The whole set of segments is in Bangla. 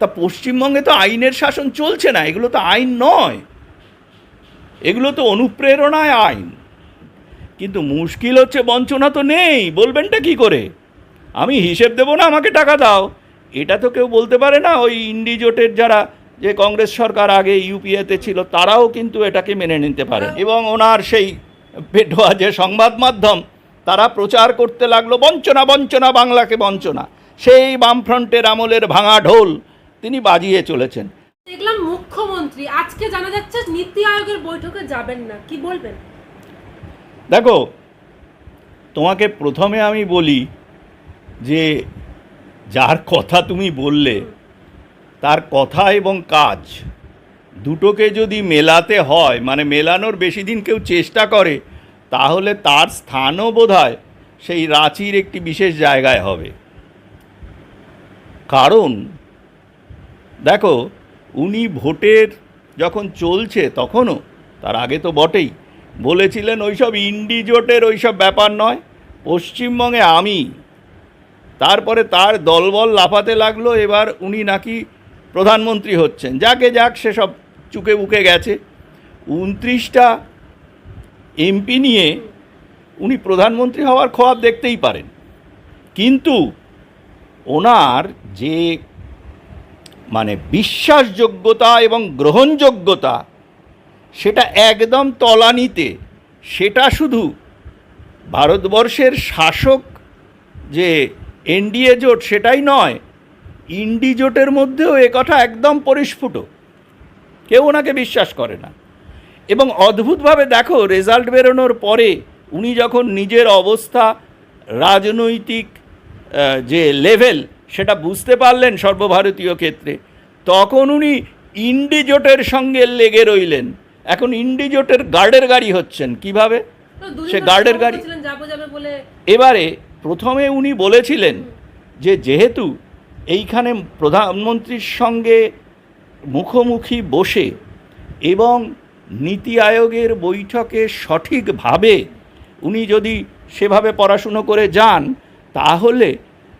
তা পশ্চিমবঙ্গে তো আইনের শাসন চলছে না, এগুলো তো আইন নয়। এগুলো তো অনুপ্রেরণায় আইন। কিন্তু মুশকিল হচ্ছে, বঞ্চনা তো নেই, বলবেনটা কি করে? আমি হিসেব দেবো না, আমাকে টাকা দাও। এটা তো কেউ বলতে পারে না, ওই ইন্ডিজোটের যারা, যে কংগ্রেস সরকার আগে ইউপিএতে ছিল, তারাও কিন্তু এটাকে মেনে নিতে পারে। এবং ওনার সেই পেটোয়া যে সংবাদ মাধ্যম, তারা প্রচার করতে লাগল, বঞ্চনা বঞ্চনা, বাংলাকে বঞ্চনা। সেই বামফ্রন্টের আমলের ভাঙা ঢোল তিনি বাজিয়ে চলেছেন। দেখলাম মুখ্যমন্ত্রী আজকে জানা যাচ্ছে নীতি আয়োগের বৈঠকে যাবেন না। কি বলবেন? দেখো তোমাকে প্রথমে আমি বলি যে যার কথা তুমি বললে তার কথা এবং কাজ দুটোকে যদি মেলাতে হয় মানে মেলানোর বেশি দিন কেউ চেষ্টা করে তাহলে তার স্থানও বোধহয় সেই রাঁচির একটি বিশেষ জায়গায় হবে। কারণ দেখো, উনি ভোটের যখন চলছে তখনও, তার আগে তো বটেই, বলেছিলেন ওই ওইসব ইন্ডিজোটের ওইসব ব্যাপার নয়, পশ্চিমবঙ্গে আমি। তারপরে তার দলবল লাফাতে লাগল, এবার উনি নাকি প্রধানমন্ত্রী হচ্ছেন। যাকে যাক, সেসব চুকে বুকে গেছে। উনত্রিশটা এমপি নিয়ে উনি প্রধানমন্ত্রী হওয়ার খোয়াব দেখতেই পারেন। কিন্তু ওনার যে মানে বিশ্বাসযোগ্যতা এবং গ্রহণযোগ্যতা, সেটা একদম তলানিতে। সেটা শুধু ভারতবর্ষের শাসক যে এনডিএ জোট, সেটাই নয়, ইন্ডি জোটের মধ্যেও কথা একদম পরিস্ফুট। কেউ ওনাকে বিশ্বাস করে না। এবং অদ্ভুতভাবে দেখো, রেজাল্ট বেরোনোর পরে উনি যখন নিজের অবস্থা, রাজনৈতিক যে লেভেল সেটা বুঝতে পারলেন সর্বভারতীয় ক্ষেত্রে। তখন উনি ইন্ডিজোটের সঙ্গে লেগে রইলেন। এখন ইন্ডিজোটের গার্ডের গাড়ি হচ্ছেন কীভাবে? সে গার্ডের গাড়ি এবারে প্রথমে উনি বলেছিলেন যে যেহেতু এইখানে প্রধানমন্ত্রীর সঙ্গে মুখোমুখি বসে এবং নীতি আয়োগের বৈঠকে সঠিকভাবে উনি যদি সেভাবে পড়াশুনো করে যান তাহলে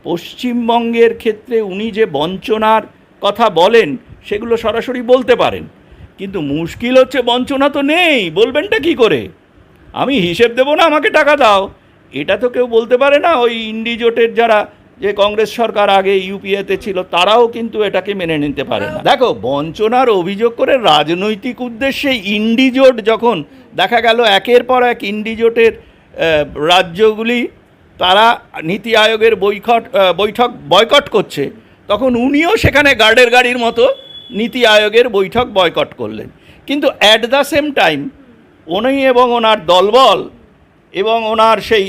পশ্চিমবঙ্গের ক্ষেত্রে উনি যে বঞ্চনার কথা বলেন, সেগুলো সরাসরি বলতে পারেন। কিন্তু মুশকিল হচ্ছে বঞ্চনা তো নেই, বলবেনটা কি করে? আমি হিসেব দেবো না, আমাকে টাকা দাও। এটা তো কেউ বলতে পারে না, ওই ইন্ডিজোটের যারা, যে কংগ্রেস সরকার আগে ইউপিএতে ছিল, তারাও কিন্তু এটাকে মেনে নিতে পারে না। দেখো, বঞ্চনার অভিযোগ করে রাজনৈতিক উদ্দেশ্যে ইন্ডিজোট যখন দেখা গেল, একের পর এক ইন্ডিজোটের রাজ্যগুলি তারা নীতি আয়োগের বৈঠক বৈঠক বয়কট করছে, তখন উনিও সেখানে গার্ডের গাড়ির মতো নীতি আয়োগের বৈঠক বয়কট করলেন। কিন্তু অ্যাট দ্য সেম টাইম উনি এবং ওনার দলবল এবং ওনার সেই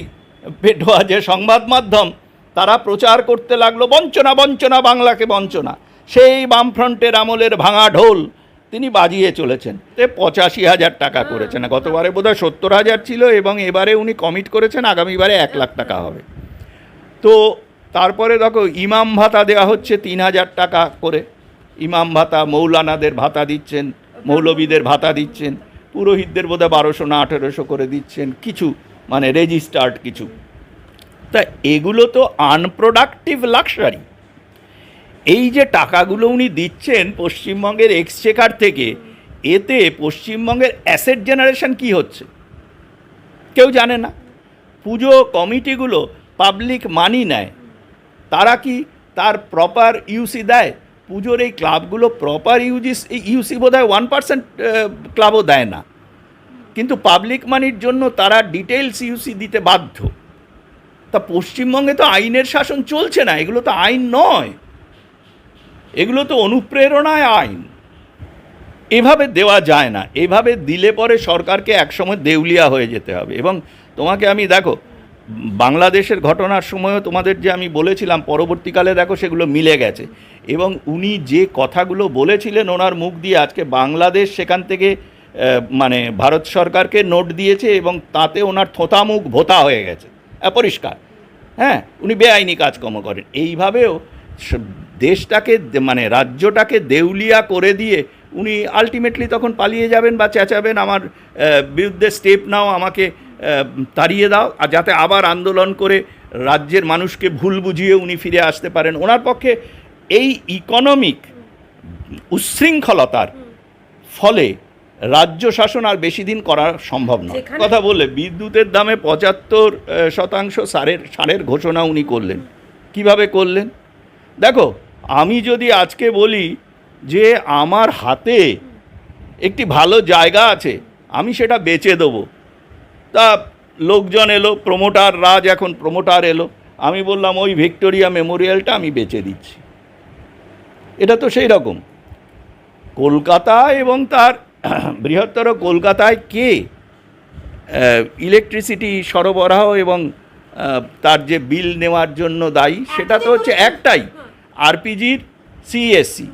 পেটোয়া যে সংবাদ মাধ্যম, তারা প্রচার করতে লাগল, বঞ্চনা বঞ্চনা, বাংলাকে বঞ্চনা। সেই বামফ্রন্টের আমলের ভাঙা ঢোল তিনি বাজিয়ে চলেছেন। তে পঁচাশি হাজার টাকা করেছেন। গতবারে বোধহয় সত্তর হাজার ছিল এবং এবারে উনি কমিট করেছেন আগামীবারে এক লাখ টাকা হবে। তো তারপরে দেখো ইমাম ভাতা দেওয়া হচ্ছে তিন হাজার টাকা করে। ইমাম ভাতা মৌলানাদের ভাতা দিচ্ছেন মৌলবীদের ভাতা দিচ্ছেন পুরোহিতদের বোধহয় বারোশো না আঠেরোশো করে দিচ্ছেন কিছু মানে রেজিস্টার্ড কিছু। তা এগুলো তো আনপ্রোডাক্টিভ লাক্সারি এই যে টাকাগুলো উনি দিচ্ছেন পশ্চিমবঙ্গের এক্সচেকার থেকে, এতে পশ্চিমবঙ্গের অ্যাসেট জেনারেশন কি হচ্ছে? কেউ জানে না। পুজো কমিটিগুলো পাবলিক মানি নেয়। তারা কি তার প্রপার ইউসি দেয়? পুজোর এই ক্লাবগুলো প্রপার ইউজিস ইউসি বোধ হয় ওয়ান পার্সেন্ট ক্লাবও দেয় না। কিন্তু পাবলিক মানির জন্য তারা ডিটেলস ইউসি দিতে বাধ্য। তা পশ্চিমবঙ্গে তো আইনের শাসন চলছে না, এগুলো তো আইন নয়। এগুলো তো অনুপ্রেরণায় আইন। এভাবে দেওয়া যায় না। এভাবে দিলে পরে সরকারকে একসময় দেউলিয়া হয়ে যেতে হবে। এবং তোমাকে আমি দেখো বাংলাদেশের ঘটনার সময়ও তোমাদের যে আমি বলেছিলাম পরবর্তীকালে দেখো সেগুলো মিলে গেছে। এবং উনি যে কথাগুলো বলেছিলেন ওনার মুখ দিয়ে আজকে বাংলাদেশ সেখান থেকে মানে ভারত সরকারকে নোট দিয়েছে এবং তাতে ওনার থোতা মুখ ভোতা হয়ে গেছে। আহ, পরিষ্কার হ্যাঁ উনি বেআইনি কাজকর্ম করেন। এইভাবেও দেশটাকে মানে রাজ্যটাকে দেউলিয়া করে দিয়ে উনি আলটিমেটলি তখন পালিয়ে যাবেন বা চেঁচাবেন আমার বিরুদ্ধে স্টেপ নাও আমাকে তাড়িয়ে দাও। আর যাতে আবার আন্দোলন করে রাজ্যের মানুষকে ভুল বুঝিয়ে উনি ফিরে আসতে পারেন। ওনার পক্ষে এই ইকোনমিক উচ্ছৃঙ্খলতার ফলে রাজ্য শাসন আর বেশি দিন করা সম্ভব নয়। কথা বললে বিদ্যুতের দামে পঁচাত্তর শতাংশ সারের সারের ঘোষণা উনি করলেন। কীভাবে করলেন? দেখো আমি যদি আজকে বলি যে আমার হাতে একটি ভালো জায়গা আছে, আমি সেটা বেচে দেবো। তা লোকজন এলো প্রমোটার রাজ এখন প্রমোটার এলো। আমি বললাম, ওই ভিক্টোরিয়া মেমোরিয়ালটা আমি বেচে দিচ্ছি। এটা তো সেই রকম। কলকাতা এবং তার বৃহত্তর কলকাতায় কে? ইলেকট্রিসিটি সরবরাহ এবং তার যে বিল নেওয়ার জন্য দায়ী, সেটা তো হচ্ছে একটাই। আরপিজির সিএসসি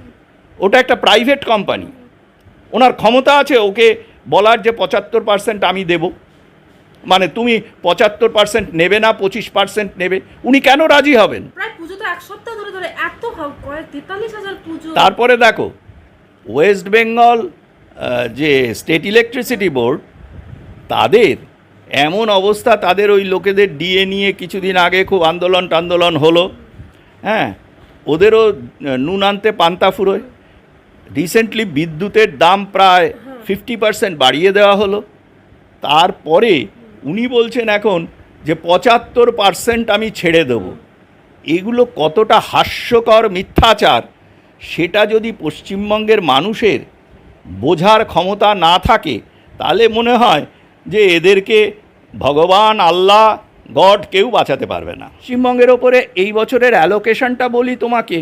ওটা একটা প্রাইভেট কোম্পানি। ওনার ক্ষমতা আছে ওকে বলার যে পঁচাত্তর পার্সেন্ট আমি দেব। মানে তুমি পঁচাত্তর পার্সেন্ট নেবে না পঁচিশ পার্সেন্ট নেবে। উনি কেন রাজি হবেন? তারপরে দেখো ওয়েস্ট বেঙ্গল যে স্টেট ইলেকট্রিসিটি বোর্ড তাদের এমন অবস্থা তাদের ওই লোকেদের ডিএ নিয়ে কিছুদিন আগে খুব আন্দোলন টান্দোলন হলো। হ্যাঁ ওদেরও নুন আনতে পান্তা ফুরোয়। রিসেন্টলি বিদ্যুতের দাম প্রায় ফিফটি পার্সেন্ট বাড়িয়ে দেওয়া হলো। তারপরে উনি বলছেন এখন যে পঁচাত্তর পার্সেন্ট আমি ছেড়ে দেবো। এগুলো কতটা হাস্যকর মিথ্যাচার সেটা যদি পশ্চিমবঙ্গের মানুষের বোঝার ক্ষমতা না থাকে তাহলে মনে হয় যে এদেরকে ভগবান আল্লাহ গড কেউ বাঁচাতে পারবে না। পশ্চিমবঙ্গের ওপরে এই বছরের অ্যালোকেশনটা বলি তোমাকে।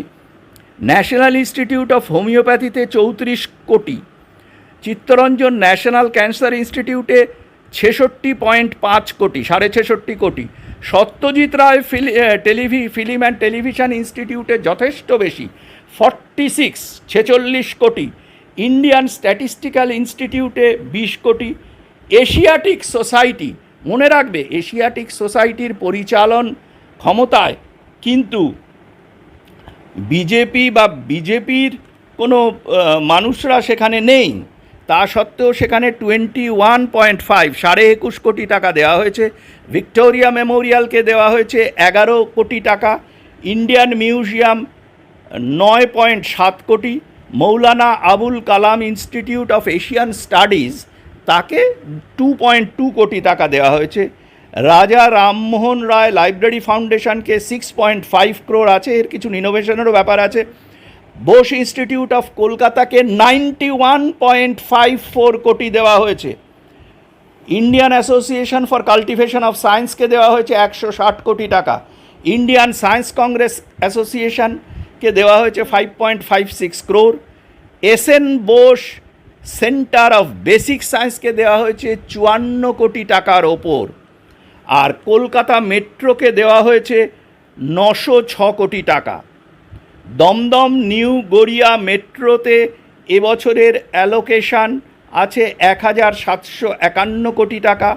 ন্যাশনাল ইনস্টিটিউট অফ হোমিওপ্যাথিতে চৌত্রিশ কোটি। চিত্তরঞ্জন ন্যাশনাল ক্যান্সার ইনস্টিটিউটে ছেষট্টি পয়েন্ট পাঁচ কোটি, সাড়ে ছেষট্টি কোটি। সত্যজিৎ রায় ফিলি টেলিভি, ফিল্ম অ্যান্ড টেলিভিশন ইনস্টিটিউটে যথেষ্ট বেশি ফর্টি সিক্স ছেচল্লিশ কোটি। ইন্ডিয়ান স্ট্যাটিস্টিক্যাল ইনস্টিটিউটে বিশ কোটি। এশিয়াটিক সোসাইটি মনে রাখবে, এশিয়াটিক সোসাইটির পরিচালন ক্ষমতায়, কিন্তু বিজেপি বা বিজেপির কোনো মানুষরা সেখানে নেই। তা সত্ত্বেও সেখানে টোয়েন্টি ওয়ান পয়েন্ট ফাইভ, সাড়ে একুশ কোটি টাকা দেওয়া হয়েছে। ভিক্টোরিয়া মেমোরিয়ালকে দেওয়া হয়েছে এগারো কোটি টাকা। ইন্ডিয়ান মিউজিয়াম নয় পয়েন্ট সাত কোটি। Maulana Abul Kalam institute of Asian studies তাকে টু পয়েন্ট টু কোটি টাকা দেওয়া হয়েছে। রাজা রামমোহন রায় লাইব্রেরি ফাউন্ডেশনকে সিক্স পয়েন্ট ফাইভ ক্রোর আছে, এর কিছু ইনোভেশনেরও ব্যাপার আছে। বোস ইনস্টিটিউট অফ কলকাতাকে ninety one point five four কোটি দেওয়া হয়েছে। Indian association for cultivation of সায়েন্সকে দেওয়া হয়েছে একশো ষাট কোটি টাকা। ইন্ডিয়ান সায়েন্স কংগ্রেস অ্যাসোসিয়েশনকে দেওয়া হয়েছে five point five six crore S N Bose centre of basic সায়েন্সকে দেওয়া হয়েছে চুয়ান্ন কোটি টাকার ওপর। আর কলকাতা মেট্রোকে দেওয়া হয়েছে নশো ছ কোটি টাকা। দমদম নিউ গড়িয়া মেট্রোতে এবছরের অ্যালোকেশান আছে এক হাজার সাতশো একান্ন কোটি টাকা।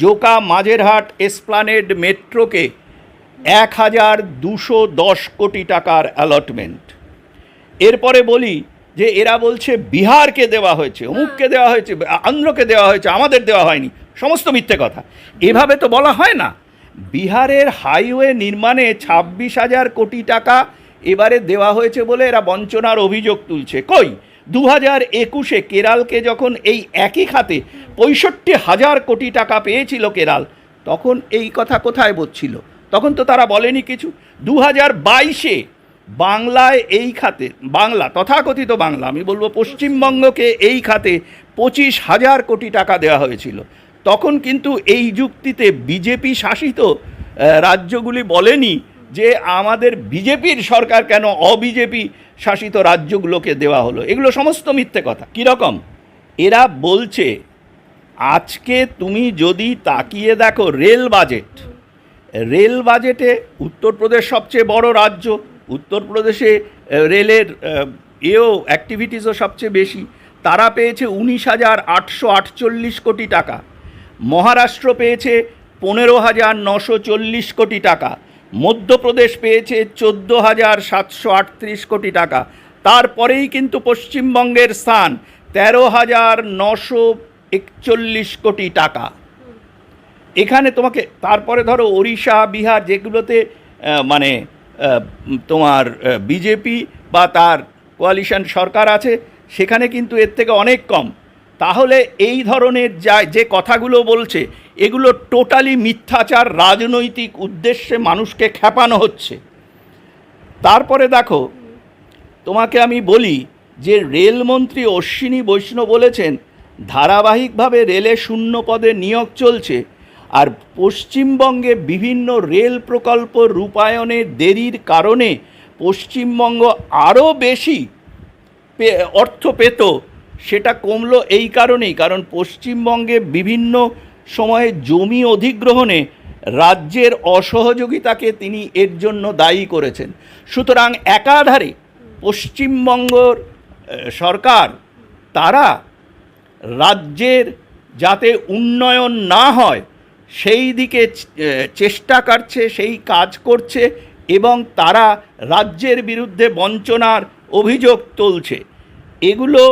জোকা মাঝেরহাট এসপ্লানেড মেট্রোকে এক হাজার দুশো দশ কোটি টাকার অ্যালটমেন্ট। এরপরে বলি যে এরা বলছে বিহারকে দেওয়া হয়েছে অমুককে দেওয়া হয়েছে আন্ধ্রকে দেওয়া হয়েছে আমাদের দেওয়া হয়নি। সমস্ত মিথ্যে কথা। এভাবে তো বলা হয় না। বিহারের হাইওয়ে নির্মাণে ছাব্বিশ হাজার কোটি টাকা এবারে দেওয়া হয়েছে বলে এরা বঞ্চনার অভিযোগ তুলছে। কই? দু হাজার একুশে কেরালকে যখন এই একই খাতে পঁয়ষট্টি হাজার কোটি টাকা পেয়েছিল কেরাল তখন এই কথা কোথায় বলছিল? তখন তো তারা বলেনি কিছু। দু হাজার বাইশে বাংলায় এই খাতে, বাংলা, তথাকথিত বাংলা, আমি বলব পশ্চিমবঙ্গকে এই খাতে পঁচিশ হাজার কোটি টাকা দেওয়া হয়েছিল। তখন কিন্তু এই যুক্তিতে বিজেপি শাসিত রাজ্যগুলি বলেনি যে আমাদের বিজেপির সরকার কেন অবিজেপি শাসিত রাজ্যগুলোকে দেওয়া হলো। এগুলো সমস্ত মিথ্যে কথা। কীরকম? এরা বলছে, আজকে তুমি যদি তাকিয়ে দেখো রেল বাজেট, রেল বাজেটে উত্তরপ্রদেশ সবচেয়ে বড় রাজ্য উত্তরপ্রদেশে রেলের এও অ্যাক্টিভিটিসও সবচেয়ে বেশি। তারা পেয়েছে উনিশ হাজার আটশো আটচল্লিশ কোটি টাকা। মহারাষ্ট্র পেয়েছে পনেরো হাজার নশো চল্লিশ কোটি টাকা। মধ্যপ্রদেশ পেয়েছে চোদ্দ হাজার সাতশো আটত্রিশ কোটি টাকা। তারপরেই কিন্তু পশ্চিমবঙ্গের স্থান তেরো হাজার নশো একচল্লিশ কোটি টাকা। এখানে তোমাকে, তারপরে ধরো ওড়িশা, বিহার যেগুলোতে মানে তোমার বিজেপি বা তার কোয়ালিশন সরকার আছে, সেখানে কিন্তু এর থেকে অনেক কম। তাহলে এই ধরনের যা, যে কথাগুলো বলছে, এগুলো টোটালি মিথ্যাচার, রাজনৈতিক উদ্দেশ্যে মানুষকে খেপানো হচ্ছে। তারপরে দেখো, তোমাকে আমি বলি যে রেলমন্ত্রী অশ্বিনী বৈষ্ণব বলেছেন, ধারাবাহিকভাবে রেলে শূন্য পদে নিয়োগ চলছে আর পশ্চিমবঙ্গে বিভিন্ন রেল প্রকল্প রূপায়ণে দেরির কারণে পশ্চিমবঙ্গ আরও বেশি অর্থ পেত, সেটা কমলো এই কারণেই। কারণ পশ্চিমবঙ্গে বিভিন্ন সময়ে জমি অধিগ্রহণে রাজ্যের অসহযোগিতাকে তিনি এর জন্য দায়ী করেছেন। সুতরাং একাধারে পশ্চিমবঙ্গর সরকার তারা রাজ্যের যাতে উন্নয়ন না হয় সেই দিকে চেষ্টা করছে সেই কাজ করছে এবং তারা রাজ্যের বিরুদ্ধে বঞ্চনার অভিযোগ তুলছে। এগুলো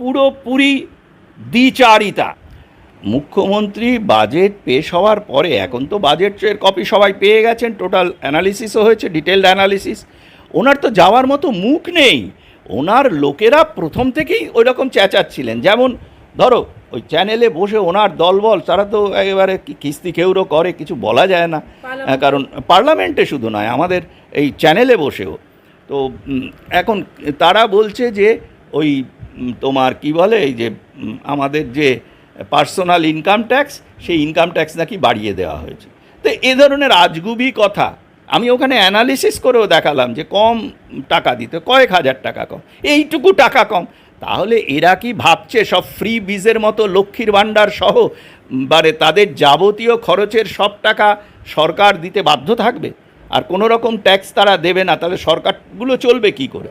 পুরোপুরি দ্বিচারিতা। মুখ্যমন্ত্রী বাজেট পেশ হওয়ার পরে, এখন তো বাজেটের কপি সবাই পেয়ে গেছেন, টোটাল অ্যানালিসিসও হয়েছে ডিটেলড অ্যানালিসিস। ওনার তো যাওয়ার মতো মুখ নেই। ওনার লোকেরা প্রথম থেকেই ওই রকম চেঁচাচ্ছিলেন। যেমন ধরো ওই চ্যানেলে বসে ওনার দলবল তারা তো একেবারে কি- কিস্তি কেউরও করে কিছু বলা যায় না। পার্লামেন্টে। কারণ পার্লামেন্টে শুধু নয় আমাদের এই চ্যানেলে বসেও। তো এখন তারা বলছে যে ওই তোমার কি বলে এই যে আমাদের যে পার্সোনাল ইনকাম ট্যাক্স সেই ইনকাম ট্যাক্স নাকি বাড়িয়ে দেওয়া হয়েছে। তো এ ধরনের আজগুবি কথা আমি ওখানে অ্যানালিসিস করেও দেখালাম যে কম টাকা দিতে কয়েক হাজার টাকা কম। এইটুকু টাকা কম তাহলে এরা কি ভাবছে সব ফ্রি বীজের মতো লক্ষ্মীর ভাণ্ডার সহ মানে তাদের যাবতীয় খরচের সব টাকা সরকার দিতে বাধ্য থাকবে? আর কোনো রকম ট্যাক্স তারা দেবে না, তাহলে সরকারগুলো চলবে কি করে?